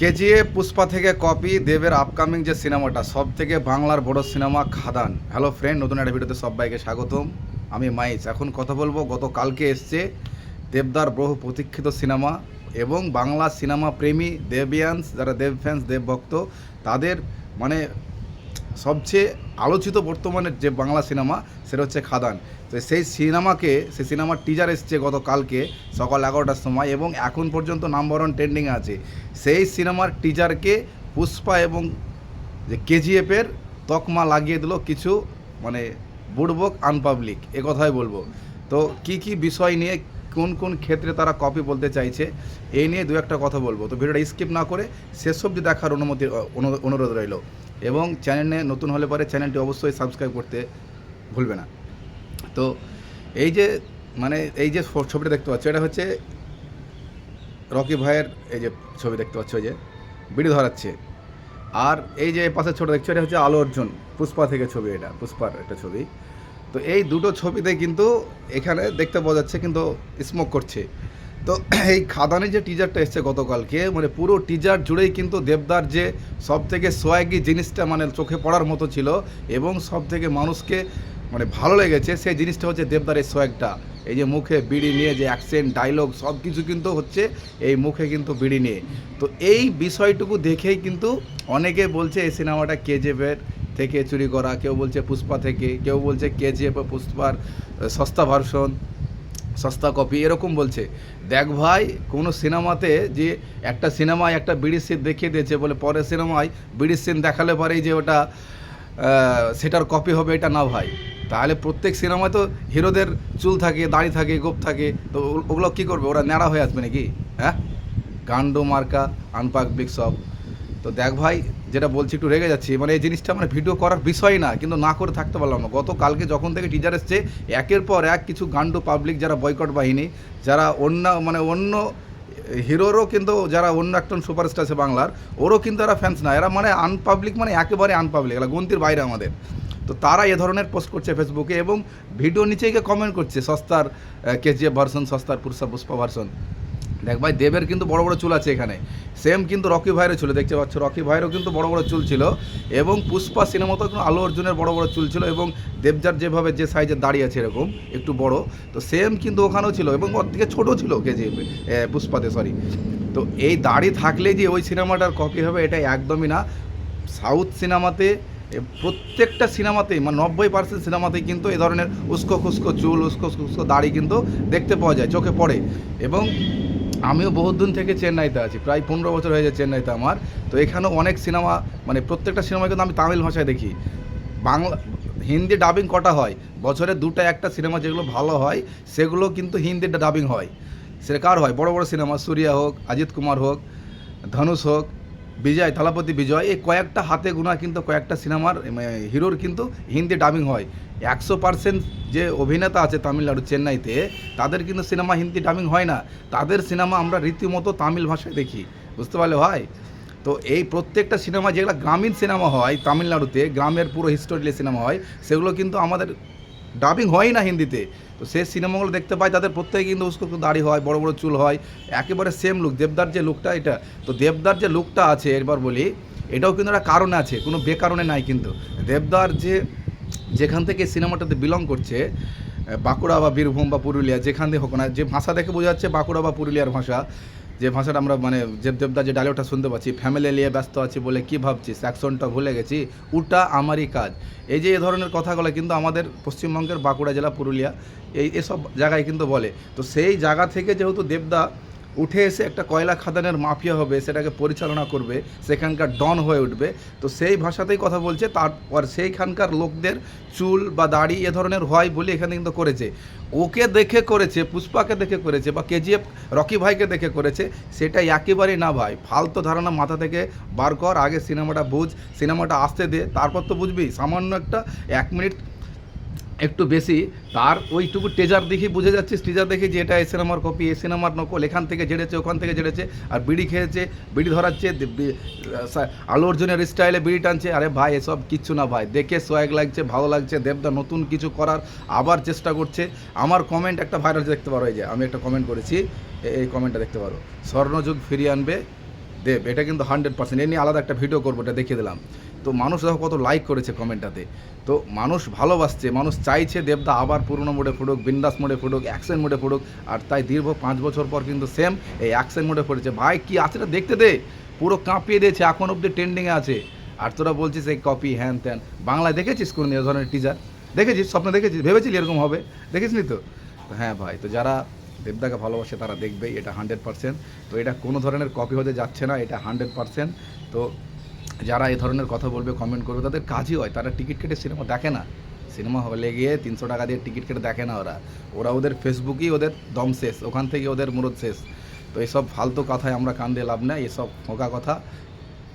কেজিএফ পুষ্পা থেকে কপি, দেবের আপকামিং যে সিনেমাটা সব থেকে বাংলার বড় সিনেমা খাদান। হ্যালো ফ্রেন্ড নতুন একটা ভিডিওতে সবাইকে স্বাগতম। আমি মাইস এখন কথা বলব গত কালকে এসছে দেবদার বহু প্রতীক্ষিত সিনেমা এবং বাংলা সিনেমা প্রেমী দেবিয়ান্স, যারা দেব ফ্যান্স দেবভক্ত, তাদের মানে সবচেয়ে আলোচিত বর্তমানের যে বাংলা সিনেমা, সেটা হচ্ছে খাদান। তো সেই সিনেমাকে, সেই সিনেমার টিজার এসছে গতকালকে, সকাল এগারোটার সময়, এবং এখন পর্যন্ত নাম্বার ওয়ান ট্রেন্ডিংয়ে আছে। সেই সিনেমার টিজারকে পুষ্পা এবং যে কেজিএফের তকমা লাগিয়ে দিল কিছু মানে বুড়বক আনপাবলিক এ কথাই বলব। তো কি কি বিষয় নিয়ে, কোন কোন ক্ষেত্রে তারা কপি বলতে চাইছে, এই নিয়ে দু একটা কথা বলব। তো ভিডিওটা স্কিপ না করে শেষ অবধি দেখার অনুমতি অনুরোধ রইল। এবং চ্যানেলে নতুন হলে পরে চ্যানেলটি অবশ্যই সাবস্ক্রাইব করতে ভুলবে না। তো এই যে মানে এই যে ছবিটা দেখতে পাচ্ছ, এটা হচ্ছে রকি ভাইয়ের এই যে ছবি দেখতে পাচ্ছ যে বিড়ি ধরাচ্ছে। আর এই যে পাশের ছোট দেখছ, এটা হচ্ছে আলো অর্জুন, পুষ্পা থেকে ছবি এটা, পুষ্পার একটা ছবি। তো এই দুটো ছবিতে কিন্তু এখানে দেখতে পাওয়া যাচ্ছে কিন্তু স্মোক করছে। তো এই খাদানের যে টিজারটা এসছে গতকালকে মানে পুরো টিজার জুড়েই কিন্তু দেবদার যে সব থেকে সোয়াগি জিনিসটা মানে চোখে পড়ার মতো ছিল এবং সব থেকে মানুষকে মানে ভালো লেগেছে, সেই জিনিসটা হচ্ছে দেবদার এই সোয়াগটা। এই যে মুখে বিড়ি নিয়ে যে অ্যাকসেন্ট ডায়লগ সব কিছু কিন্তু হচ্ছে এই মুখে কিন্তু বিড়ি নিয়ে। তো এই বিষয়টুকু দেখেই কিন্তু অনেকে বলছে, এই সিনেমাটা কেজেফের থেকে চুরি করা। কেউ বলছে, পুষ্পা থেকে। কেউ বলছে, কেজিএফ পুষ্পার সস্তা ভার্সন সস্তা কপি, এরকম বলছে। দেখ ভাই, কোনো সিনেমাতে যে একটা সিনেমায় একটা বিড়ির সিন দেখিয়ে দিয়েছে বলে পরের সিনেমায় বিড়ির সিন দেখালে পরেই যে ওটা সেটার কপি হবে এটা না ভাই। তাহলে প্রত্যেক সিনেমায় তো হিরোদের চুল থাকে, দাড়ি থাকে, গোপ থাকে, তো ওগুলো কী করবে? ওরা ন্যাড়া হয়ে আসবে নাকি? হ্যাঁ? গান্ডো, মার্কা আনপাবলিক সব। তো দেখ ভাই, যেটা বলছি একটু রেগে যাচ্ছি মানে এই জিনিসটা মানে ভিডিও করার বিষয় না, কিন্তু না করে থাকতে পারলাম না। গতকালকে যখন থেকে টিজার এসছে, একের পর এক কিছু গান্ডু পাবলিক যারা বয়কট বাহিনী, যারা অন্য মানে অন্য হিরোরও কিন্তু যারা অন্য একজন সুপারস্টার আছে বাংলার, ওরও কিন্তু এরা ফ্যান্স না। এরা মানে আনপাবলিক মানে একেবারে আনপাবলিক এরা গন্তির বাইরে আমাদের। তো তারা এ ধরনের পোস্ট করছে ফেসবুকে এবং ভিডিও নিচে গিয়ে কমেন্ট করছে, সস্তার কেজিএফ ভার্সন সস্তার পুরসা পুষ্পা ভার্সন দেখ ভাই, দেবের কিন্তু বড় বড় চুল আছে এখানে। সেম কিন্তু রকি ভাইয়েরও ছিল দেখতে পাচ্ছ? রকি ভাইয়েরও কিন্তু বড় বড় চুল ছিল এবং পুষ্পা সিনেমাতেও কিন্তু আলু অর্জুনের বড় বড় চুল ছিল এবং দেবজার যেভাবে যে সাইজের দাঁড়িয়ে আছে এরকম, একটু বড়। তো সেম কিন্তু ওখানেও ছিল এবং ওর থেকে ছোটো ছিল কেজি পুষ্পাতে সরি তো এই দাড়ি থাকলে যে ওই সিনেমাটার কপি হবে এটা একদমই না। সাউথ সিনেমাতে প্রত্যেকটা সিনেমাতেই মানে নব্বই পার্সেন্ট সিনেমাতেই কিন্তু এই ধরনের উস্কো খুস্কো চুল, উস্কো খুস্কো দাড়ি কিন্তু দেখতে পাওয়া যায়, চোখে পড়ে। এবং আমিও বহুদিন থেকে চেন্নাইতে আছি, প্রায় পনেরো বছর হয়ে যায় চেন্নাইতে আমার। তো এখানেও অনেক সিনেমা মানে প্রত্যেকটা সিনেমা কিন্তু আমি তামিল ভাষায় দেখি। বাংলা, হিন্দি ডাবিং কটা হয়? বছরে দুটা একটা সিনেমা যেগুলো ভালো হয়, সেগুলো কিন্তু হিন্দি ডাবিং হয়। সেটা কার হয়? বড় বড় সিনেমা, সূর্যা হোক, অজিত কুমার হোক, ধনুষ হোক বিজয়, থালাপতি বিজয়, এই কয়েকটা হাতে গোনা কিন্তু, কয়েকটা সিনেমার হিরোর কিন্তু হিন্দি ডাবিং হয়। একশো পার্সেন্ট যে অভিনেতা আছে তামিলনাড়ু চেন্নাইতে, তাদের কিন্তু সিনেমা হিন্দি ডাবিং হয় না। তাদের সিনেমা আমরা রীতিমতো তামিল ভাষায় দেখি। বুঝতে পারলে ভাই? তো এই প্রত্যেকটা সিনেমা যেগুলো গ্রামীণ সিনেমা হয় তামিলনাড়ুতে, গ্রামের পুরো হিস্টোরিয়াল সিনেমা হয়, সেগুলো কিন্তু আমাদের ডাবিং হয় না হিন্দিতে। তো সেই সিনেমাগুলো দেখতে পাই তাদের প্রত্যেকে কিন্তু উস্কো দাড়ি হয়, বড় বড় চুল হয়, একেবারে সেম লুক দেবদার যে লুকটা এটা, তো দেবদার যে লুকটা আছে এবার বলি, এটাও কিন্তু একটা কারণে আছে, কোনো বেকারণে নাই কিন্তু। দেবদার যে, যেখান থেকে সিনেমাটাতে বিলং করছে, বাঁকুড়া বা বীরভূম বা পুরুলিয়া, যেখান দিয়ে হোক না, যে ভাষা দেখে বোঝা যাচ্ছে বাঁকুড়া বা পুরুলিয়ার ভাষা যে ভাষাটা আমরা মানে দেবদা যে ডায়লগটা শুনতে পাচ্ছি ফ্যামিলি নিয়ে ব্যস্ত আছি বলে কি ভাবছিস? অ্যাকশনটা ভুলে গেছি। উটা আমারই কাজ। এই যে এ ধরনের কথাগুলো কিন্তু আমাদের পশ্চিমবঙ্গের বাঁকুড়া জেলা, পুরুলিয়া, এই এসব জায়গায় কিন্তু বলে। তো সেই জায়গা থেকে যেহেতু দেবদা উঠে এসে একটা কয়লা খাদানের মাফিয়া হবে, সেটাকে পরিচালনা করবে, সেখানকার ডন হয়ে উঠবে। তো সেই ভাষাতেই কথা বলছে, তারপর সেইখানকার লোকদের চুল বা দাড়ি এ ধরনের হয় বলে এখানে কিন্তু করেছে। ওকে দেখে করেছে, পুষ্পাকে দেখে করেছে বা কেজিএফ রকি ভাইকে দেখে করেছে, সেটা একেবারেই না ভাই। ফালতু ধারণা মাথা থেকে বার কর, আগে সিনেমাটা বুঝ, সিনেমাটা আসতে দে, তারপর তো বুঝবি। সামান্য একটা এক মিনিট একটু বেশি, তার ওইটুকু টেজার দেখি বুঝে যাচ্ছিস টিজার দেখি যে এটা এ সিনেমার কপি এ সিনেমার নকল, এখান থেকে জেড়েছে, ওখান থেকে জেড়েছে, আর বিড়ি খেয়েছে, বিড়ি ধরাচ্ছে আলু অর্জুনের স্টাইলে বিড়ি টানছে, আরে ভাই, এসব কিচ্ছু না ভাই, দেখে সোয়াগ লাগছে, ভালো লাগছে, দেবদা নতুন কিছু করার আবার চেষ্টা করছে। আমার কমেন্ট একটা ভাইরাল দেখতে পারো, এই যে, আমি একটা কমেন্ট করেছি এই কমেন্টটা দেখতে পারো। স্বর্ণযুগ ফিরিয়ে আনবে, দেব, এটা কিন্তু হান্ড্রেড পার্সেন্ট এ নিয়ে আলাদা একটা ভিডিও করব, এটা দেখিয়ে দিলাম। তো মানুষ দেখো কত লাইক করেছে কমেন্টটাতে তো মানুষ ভালোবাসছে, মানুষ চাইছে দেবদা আবার পুরনো মোডে ফুটুক, বিন্দাস মোডে ফুটুক অ্যাকশন মোডে ফুটুক, আর তাই দীর্ঘ পাঁচ বছর পর কিন্তু সেম এই অ্যাকশন মোডে ফুটেছে। ভাই, কি আছে দেখতে দে। পুরো কাঁপিয়ে দিয়েছে, এখন অবধি ট্রেন্ডিংয়ে আছে। আর তোরা বলছিস এই কপি হ্যান ত্যান। বাংলায় দেখেছিস কোনো এ ধরনের টিজার দেখেছিস? স্বপ্ন দেখেছিস? ভেবেছিলি এরকম হবে? দেখেছিলি তো? হ্যাঁ ভাই, তো যারা দেবদাকে ভালোবাসে তারা দেখবেই এটা হান্ড্রেড পার্সেন্ট তো এটা কোনো ধরনের কপি হতে যাচ্ছে না, এটা হান্ড্রেড পার্সেন্ট তো যারা এই ধরনের কথা বলবে কমেন্ট করবে, তাদের কাজই হয়। তারা টিকিট কেটে সিনেমা দেখে না। সিনেমা হলে গিয়ে তিনশো টাকা দিয়ে টিকিট কেটে দেখে না ওরা। ওরা ওদের ফেসবুকেই ওদের দম শেষ। ওখান থেকে ওদের মুরদ শেষ। তো এইসব ফালতু কথায় আমরা কান দিয়ে লাভ নেই। এসব ফোঁকা কথা,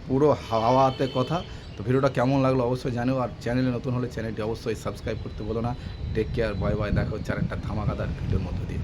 পুরো হাওয়াতে কথা। তো ভিডিওটা কেমন লাগল অবশ্যই জানিও। আর চ্যানেলে নতুন হলে চ্যানেলটি অবশ্যই সাবস্ক্রাইব করতে বলো না। টেক কেয়ার বাই বাই দেখো একটা ধামাকাদার ভিডিওর মধ্য দিয়ে।